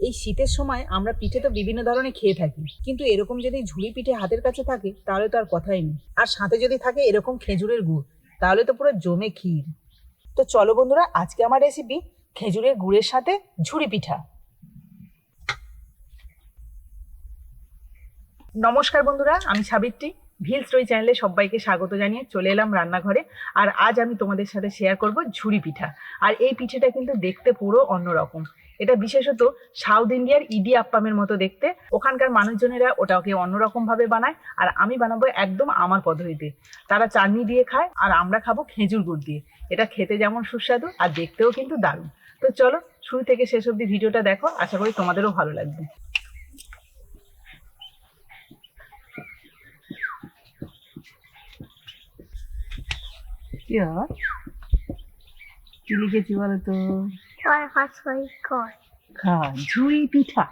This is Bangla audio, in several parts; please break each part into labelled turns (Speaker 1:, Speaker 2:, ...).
Speaker 1: এই শীতের সময় আমরা পিঠে তো বিভিন্ন ধরনের খেয়ে থাকি। কিন্তু এরকম যদি ঝুড়ি পিঠে হাতের কাছে থাকে, তাহলে তো আর কথাই নেই। আর সাথে যদি থাকে এরকম খেজুরের গুড়, তাহলে তো পুরো জমে ক্ষীর। তো চলো বন্ধুরা, আজকে আমার রেসিপি খেজুরের গুড়ের সাথে ঝুড়ি পিঠা। নমস্কার বন্ধুরা, আমি সাবিত্রী। ভিল স্টোরি চ্যানেলে সবাইকে স্বাগত জানিয়ে চলে এলাম রান্নাঘরে। আর আজ আমি তোমাদের সাথে শেয়ার করব ঝুড়ি পিঠা। আর এই পিঠেটা কিন্তু দেখতে পুরো অন্যরকম। এটা বিশেষত সাউথ ইন্ডিয়ার ইডি আপ্পামের মতো দেখতে। ওখানকার মানুষজনেরা ওটাকে অন্যরকম ভাবে বানায়, আর আমি বানাবো একদম আমার পদ্ধতিতে। তারা চাটনি দিয়ে খায়, আর আমরা খাব খেজুর গুড় দিয়ে। এটা খেতে যেমন সুস্বাদু, আর দেখতেও কিন্তু দারুণ। তো চলো, শুরু থেকে শেষ অবধি ভিডিওটা দেখো, আশা করি তোমাদেরও ভালো লাগবে। কি হয় কি লিখেছি বলো তো
Speaker 2: ছয় কয়
Speaker 1: পিঠা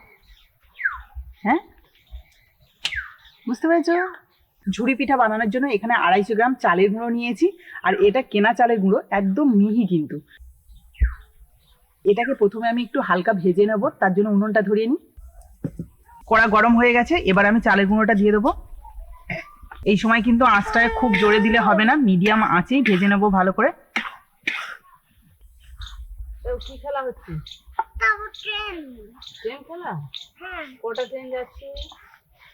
Speaker 1: হ্যাঁ? বুঝতে পেরেছ? ঝুড়ি পিঠা বানানোর জন্য এখানে আড়াইশো গ্রাম চালের গুঁড়ো নিয়েছি, আর এটা কেনা চালের গুঁড়ো, একদম মিহি কিন্তু। এটাকে প্রথমে আমি একটু হালকা ভেজে নেব, তার জন্য উনুনটা ধরিয়ে নিই। কড়া গরম হয়ে গেছে, এবার আমি চালের গুঁড়োটা দিয়ে দেবো। এই সময় কিন্তু আঁচটায় খুব জোরে দিলে হবে না, মিডিয়াম আঁচেই ভেজে নেব ভালো করে। কি খেলা হচ্ছে?
Speaker 2: ট্রেন।
Speaker 1: ট্রেন খেলা?
Speaker 2: হ্যাঁ।
Speaker 1: কটা ট্রেন যাচ্ছে?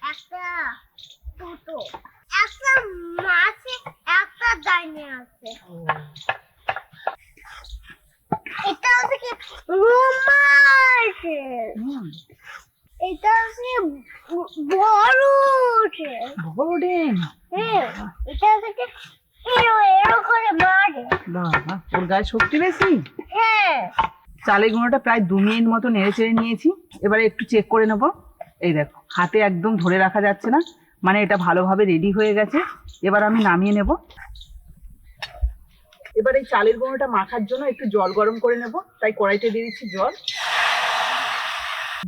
Speaker 2: একটা দুটো। একটা মাছে একটা ডাইনে আছে। এটা হচ্ছে কি রুমাল ট্রেন এটা হচ্ছে বড় ট্রেন
Speaker 1: বড় ট্রেন
Speaker 2: হ্যাঁ এটা হচ্ছে কি এরো এরো করে মারে
Speaker 1: বাবা ওর গায়ে শক্তি বেশি?
Speaker 2: হ্যাঁ।
Speaker 1: চালের গুঁড়োটা প্রায় দু মিনিট মতো নেড়ে চেড়ে নিয়েছি। এবারে একটু চেক করে নেব। এই দেখো, হাতে একদম ধরে রাখা যাচ্ছে না। মানে এটা ভালোভাবে রেডি হয়ে গেছে। এবার আমি নামিয়ে নেব। এবার এই চালের গুঁড়োটা মাখার জন্য একটু জল গরম করে নেব। তাই কড়াইতে দিয়ে দিচ্ছি জল।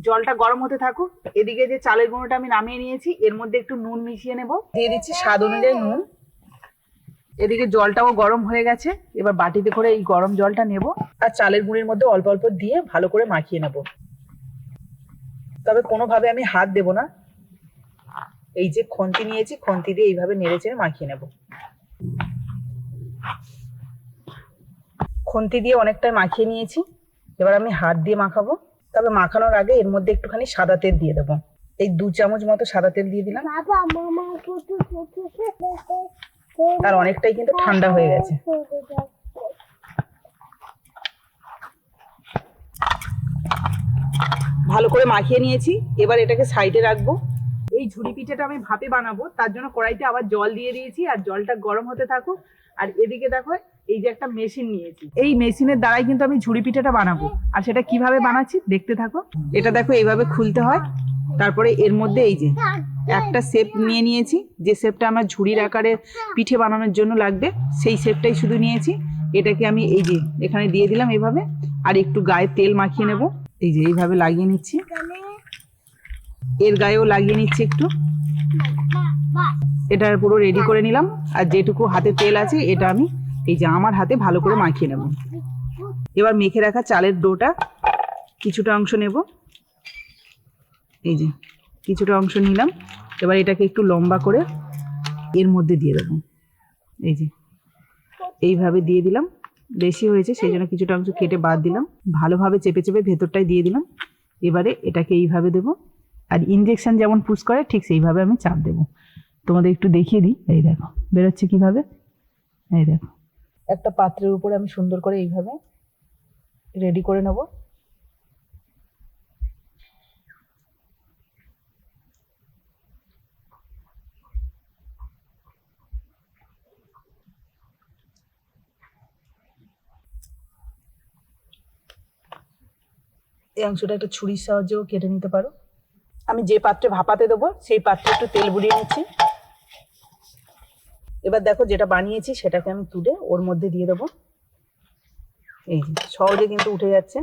Speaker 1: জলটা গরম হতে থাকুক। এদিকে যে চালের গুঁড়োটা আমি নামিয়ে নিয়েছি, এর মধ্যে একটু নুন মিশিয়ে নেব। দিয়ে দিচ্ছি স্বাদ অনুযায়ী নুন। এদিকে জলটাও গরম হয়ে গেছে এবার বাটিতে করে এই গরম জলটা নেব আর চালের গুঁড়ির মধ্যে অল্প অল্প দিয়ে ভালো করে মাখিয়ে নেব তবে কোনোভাবে আমি হাত দেব না এই যে খন্তি নিয়েছি খন্তি দিয়ে এইভাবে নেড়ে চেড়ে মাখিয়ে নেব খন্তি দিয়ে অনেকটাই মাখিয়ে নিয়েছি এবার আমি হাত দিয়ে মাখাবো তবে মাখানোর আগে এর মধ্যে একটুখানি সাদা তেল দিয়ে দেবো এই দু চামচ মতো সাদা তেল দিয়ে দিলাম আর অনেকটাই কিন্তু ঠান্ডা হয়ে গেছে। ভালো করে মাখিয়ে নিয়েছি, এবার এটাকে সাইডে রাখব। এই ঝুড়ি পিঠাটা আমি ভাপে বানাবো, তার জন্য কড়াইতে আবার জল দিয়ে দিয়েছি, আর জলটা গরম হতে থাকুক। আর এদিকে দেখো, এই যে একটা মেশিন নিয়েছি। এই মেশিনের দ্বারাই কিন্তু আমি ঝুড়ি পিঠাটা বানাবো। আর সেটা কীভাবে বানাচ্ছি দেখতে থাকো। এটা দেখো, এইভাবে খুলতে হয়। তারপরে এর মধ্যে এই যে একটা শেপ নিয়ে নিয়েছি। যে শেপটা আমার ঝুড়ির আকারে পিঠে বানানোর জন্য লাগবে, সেই শেপটাই শুধু নিয়েছি। এটাকে আমি এই যে এখানে দিয়ে দিলাম এইভাবে আর একটু গায়ে তেল মাখিয়ে নেব। এই যে এইভাবে লাগিয়ে নিচ্ছি। এর গায়েও লাগিয়ে নিচ্ছি একটু। এটা পুরো রেডি করে নিলাম। আর যেটুকু হাতে তেল আছে, এটা আমি এই যে আমার হাতে ভালো করে মাখিয়ে নেব। এবার মেখে রাখা চালের ডোটা কিছুটা অংশ নেব। এই যে কিছুটা অংশ নিলাম। এবার এটাকে একটু লম্বা করে এর মধ্যে দিয়ে দেবো। এই যে, এইভাবে দিয়ে দিলাম। বেশি হয়েছে, সেই জন্য কিছুটা অংশ কেটে বাদ দিলাম। ভালোভাবে চেপে চেপে ভেতরটাই দিয়ে দিলাম। এবারে এটাকে এইভাবে দেবো। আর ইনজেকশন যেমন পুশ করে, ঠিক সেইভাবে আমি চাপ দেবো। তোমাদের একটু দেখিয়ে দিই। এই দেখো, বেরোচ্ছে কীভাবে? এই দেখো। একটা পাত্রের উপরে আমি সুন্দর করে এইভাবে রেডি করে নেব। এই অংশটা একটা ছুরির সাহায্যেও কেটে নিতে পারো। আমি যে পাত্রে ভাপাতে দেবো, সেই পাত্রে একটু তেল বুলিয়ে নিচ্ছি। এবার দেখো যেটা বানিয়েছি, সেটাকে আমি তুলে ওর মধ্যে দিয়ে দেবো। এই সহজে কিন্তু উঠে যাচ্ছে।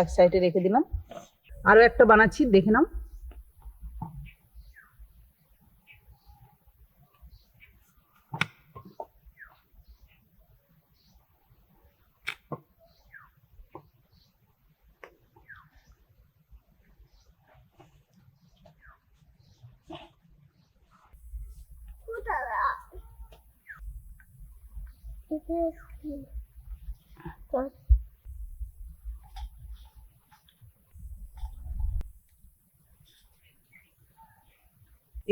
Speaker 1: এক সাইডে রেখে দিলাম। আরও একটা বানাচ্ছি, দেখে নাও।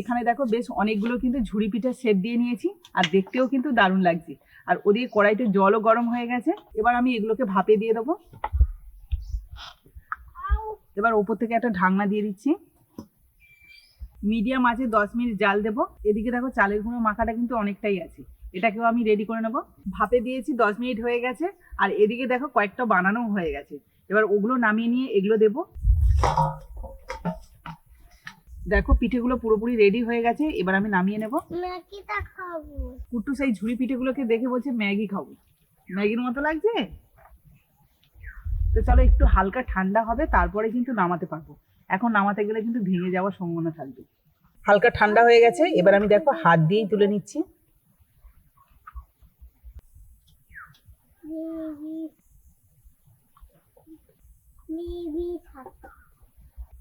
Speaker 1: এখানে দেখো বেশ অনেকগুলো কিন্তু ঝুড়ি পিঠার সেট দিয়ে নিয়েছি, আর দেখতেও কিন্তু দারুণ লাগছে। আর ওদিকে কড়াইতে জলও গরম হয়ে গেছে। এবার আমি এগুলোকে ভাপে দিয়ে দেবো। এবার ওপর থেকে একটা ঢাকনা দিয়ে দিচ্ছি। মিডিয়াম আছে, দশ মিনিট জাল দেবো। এদিকে দেখো চালের গুঁড়ো মাখাটা কিন্তু অনেকটাই আছে। এটাকেও আমি রেডি করে নেব। ভাপে দিয়েছি দশ মিনিট হয়ে গেছে আর এদিকে দেখো কয়েকটা বানানো হয়ে গেছে। এবার ওগুলো নামিয়ে নিয়ে এগুলো দেবো। দেখো পিঠেগুলো পুরোপুরি রেডি হয়ে গেছে এবার আমি নামিয়ে নেব। কুট্টু সেই ঝুড়ি পিঠেগুলোকে দেখে বলছে ম্যাগি খাব। ম্যাগির মতো লাগছে? তো চলো একটু হালকা ঠান্ডা হবে তারপরে কিন্তু নামাতে পারব। এখন নামাতে গেলে কিন্তু ভেঙে যাওয়ার সম্ভাবনা থাকবে। হালকা ঠান্ডা হয়ে গেছে এবার আমি দেখো হাত দিয়েই তুলে নিচ্ছি।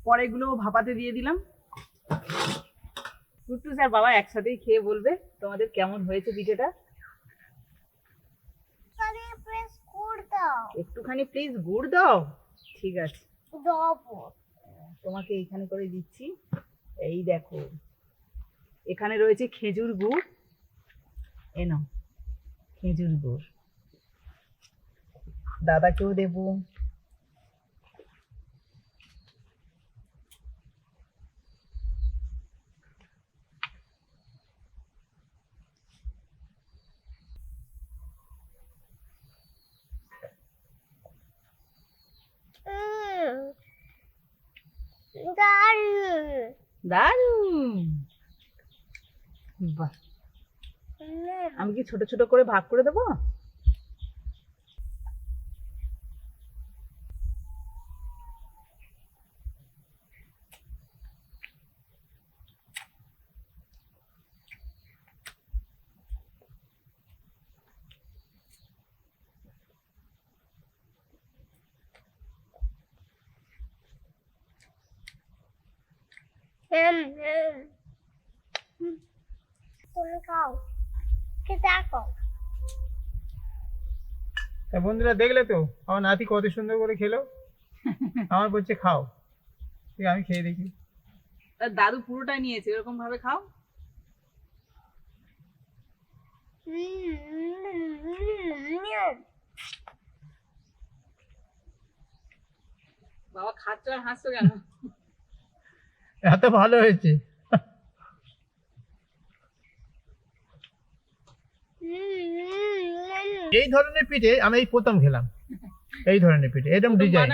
Speaker 1: পরে এগুলো ভাপাতে দিয়ে দিলাম। কুট্টু স্যার বাবা একসাথেই খেয়ে বলবে তোমাদের কেমন হয়েছে পিঠেটা। একটুখানি প্লিজ গুড় দাও। ঠিক আছে। তোমাকে এইখানে করে দিচ্ছি। এই দেখো। এখানে রয়েছে খেজুর গুড়। এ নাও খেজুর গুড়। দাদাকেও দেবো?
Speaker 2: দারুণ।
Speaker 1: বাহ। আমি কি ছোট ছোট করে ভাগ করে দেবো?
Speaker 2: তুমি খাও। কে দেখো
Speaker 3: বন্ধুরা দেখলে তো আমার নাতি কত সুন্দর করে খেলো। আমার বলছে খাও। ঠিক আমি খেয়ে দেখি।
Speaker 1: আর দাদু পুরোটাই নিয়েছে এরকম ভাবে খাও। বাবা খাচ্ছ আর হাসছো কেন?
Speaker 3: এত ভালো হয়েছে। এই ধরনের পিঠে আমি এই প্রথম খেলাম। এই ধরনের পিঠে এরকম ডিজাইন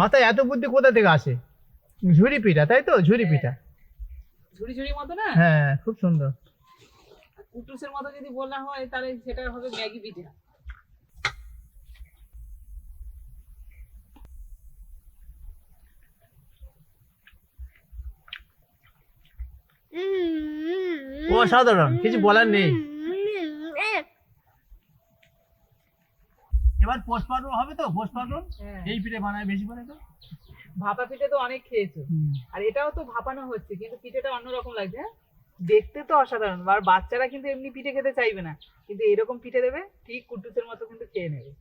Speaker 3: মাথায় এত বুদ্ধি কোথা থেকে আসে? ঝুরি পিঠা তাই তো? ঝুরি পিঠা।
Speaker 1: ঝুড়ি ঝুড়ি মতো না?
Speaker 3: হ্যাঁ খুব সুন্দর।
Speaker 1: কুটুসের মতো যদি বলা হয় তাহলে সেটা হবে ম্যাগি পিঠে।
Speaker 3: অসাধারণ কিছু বলার নেই। এবার পোষ পার্বণ হবে তো? পোষ পার্বণ
Speaker 1: হ্যাঁ।
Speaker 3: এই পিঠে বানায় বেশি করে তো?
Speaker 1: ভাপা পিঠে তো অনেক খেয়েছো। আর এটাও তো ভাপানো হচ্ছে কিন্তু পিঠেটা অন্যরকম লাগছে হ্যাঁ? দেখতে তো অসাধারণ আর বাচ্চারা কিন্তু এমনি পিঠে খেতে চাইবে না। কিন্তু এরকম পিঠে দেবে ঠিক কুটুসের মতো কিন্তু খেয়ে নেবে।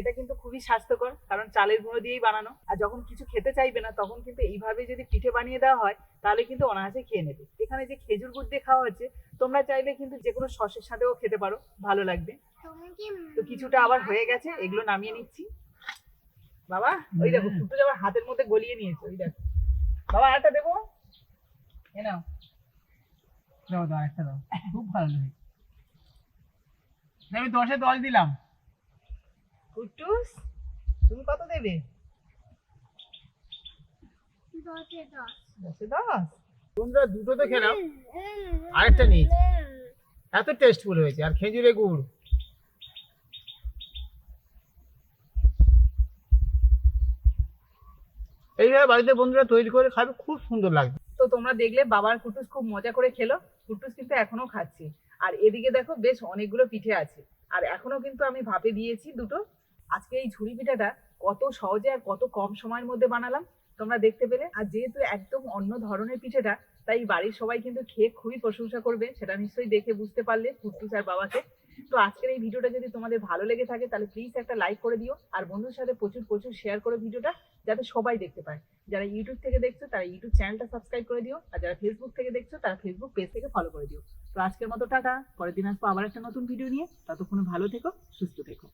Speaker 1: এটা কিন্তু খুবই স্বাস্থ্যকর কারণ চালের গুঁড়ো দিয়েই বানানো। আর যখন কিছু খেতে চাইবে না তখন কিন্তু এইভাবে যদি পিঠে বানিয়ে দেওয়া হয় তাহলে কিন্তু অনায়াসে খেয়ে নেবে। এখানে যে খেজুর গুড় দিয়ে খাওয়া হচ্ছে তোমরা চাইলে কিন্তু যে কোনো সসের সাথেও খেতে পারো ভালো লাগবে। তো কিছুটা আবার হয়ে গেছে এগুলো নামিয়ে নিচ্ছি। বাবা ওই দেখো
Speaker 3: হুম।
Speaker 1: আবার হাতের মধ্যে গলিয়ে নিয়েছে ওই দেখো। বাবা আরেকটা দেবো? এ নাও।
Speaker 3: দাও দাও একটা দাও। খুব ভালো লাগে। আমি দশে দশ দিলাম।
Speaker 1: কুটুস তুমি কত দেবে?
Speaker 2: দশে দশ।
Speaker 1: দশে
Speaker 3: দুটো তো খেলাম আরেকটা নিয়েছি এত টেস্টফুল হয়েছে আর খেজুরে গুড়। এইভাবে বাড়িতে বন্ধুরা তৈরি করে খাবে খুব সুন্দর লাগবে।
Speaker 1: তো তোমরা দেখলে বাবার কুটুস খুব মজা করে খেলো কুটুস কিন্তু এখনও খাচ্ছে। আর এদিকে দেখো বেশ অনেকগুলো পিঠে আছে। আর এখনও কিন্তু আমি ভাপে দিয়েছি দুটো। আজকে এই ঝুড়ি পিঠাটা কত সহজে আর কত কম সময়ের মধ্যে বানালাম, তোমরা দেখতে পেলে। আর যেহেতু একদম অন্য ধরনের পিঠেটা, তাই বাড়ির সবাই কিন্তু খেয়ে খুবই প্রশংসা করবে, সেটা নিশ্চয়ই দেখে বুঝতে পারলে কুটুস আর বাবাকে। তো আজকের এই ভিডিওটা যদি তোমাদের ভালো লেগে থাকে, তাহলে প্লিজ একটা লাইক করে দিও, আর বন্ধুর সাথে প্রচুর প্রচুর শেয়ার করো ভিডিওটা, যাতে সবাই দেখতে পায়। যারা ইউটিউব থেকে দেখছ, তারা ইউটিউব চ্যানেলটা সাবস্ক্রাইব করে দিও, আর যারা ফেসবুক থেকে দেখছ, তারা ফেসবুক পেজ থেকে ফলো করে দিও। তো আজকের মতো টাটা, পরের দিন আসব আবার একটা নতুন ভিডিও নিয়ে। ততক্ষণ ভালো থেকো, সুস্থ থেকো।